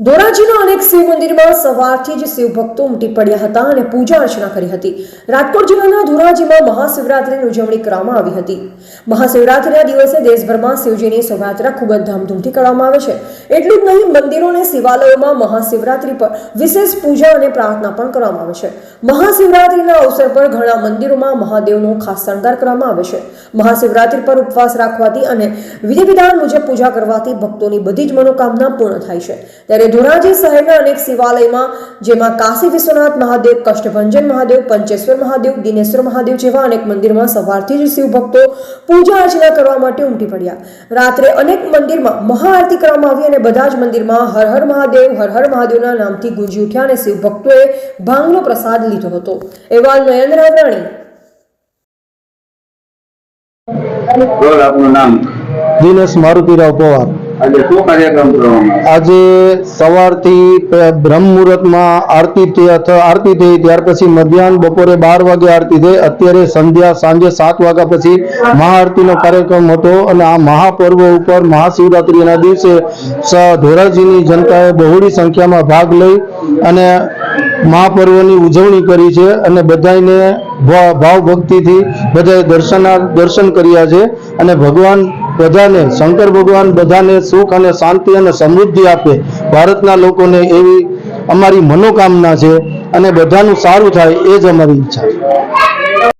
ધોરાજીના અનેક શિવ મંદિરમાં સવારથી જ શિવ ભક્તો ઉમટી પડ્યા હતા અને પૂજા અર્ચના કરી હતી. રાજકોટ જિલ્લાના ધોરાજીમાં મહાશિવરાત્રિની ઉજવણી કરવામાં આવી હતી. મહાશિવરાત્રિના દિવસે દેશભરમાં શિવજીની શોભાયાત્રા ખૂબ જ ધામધૂમથી કરવામાં આવે છે. એટલું જ નહીં, મંદિરો અને શિવાલયોમાં મહાશિવરાત્રિ પર વિશેષ પૂજા અને પ્રાર્થના પણ કરવામાં આવે છે. મહાશિવરાત્રિના અવસર પર ઘણા મંદિરોમાં મહાદેવનો ખાસ શણગાર કરવામાં આવે છે. મહાશિવરાત્રિ પર ઉપવાસ રાખવાથી અને વિધિ વિધાન મુજબ પૂજા કરવાથી ભક્તોની બધી જ મનોકામના પૂર્ણ થાય છે. ત્યારે ધોરાજી શહેરના અનેક શિવાલયમાં, જેમાં કાશી વિશ્વનાથ મહાદેવ, કષ્ટભંજન મહાદેવ, પંચેશ્વર મહાદેવ, દિનેશ્વર મહાદેવ જેવા અનેક મંદિરમાં સવારથી જ શિવ ભક્તો પૂજા અર્ચના કરવા માટે ઉમટી પડ્યા. રાત્રે અનેક મંદિરમાં મહાઆરતી કરવામાં આવી અને બધા જ મંદિરમાં હર હર મહાદેવ હર હર મહાદેવના નામથી ગુંજી ઉઠ્યા અને શિવ ભક્તોએ ભાંગનો પ્રસાદ લીધો હતો. એવા નયન રાવરાણી આપનું નામ. દિનેશ મારુતિરાવ પવાર. આજે સવારથી બ્રહ્મ મુહૂર્તમાં આરતી આરતી થઈ, ત્યાર પછી મધ્યાહન બપોરે બાર વાગે આરતી થઈ, અત્યારે સંધ્યા સાંજે સાત વાગ્યા પછી મહાઆરતીનો કાર્યક્રમ હતો અને આ મહાપર્વ ઉપર મહાશિવરાત્રિના દિવસે ધોરાજીની જનતાએ બહોળી સંખ્યામાં ભાગ લઈ અને મહાપર્વની ઉજવણી કરી છે અને બધાને ભાવ ભક્તિથી બધાએ દર્શના, દર્શન કર્યા છે અને ભગવાન બધાને, શંકર ભગવાન બધાને સુખ અને શાંતિ અને સમૃદ્ધિ આપે. ભારતના લોકોને એવી અમારી મનોકામના છે અને બધાનું સારું થાય એ જ અમારી ઈચ્છા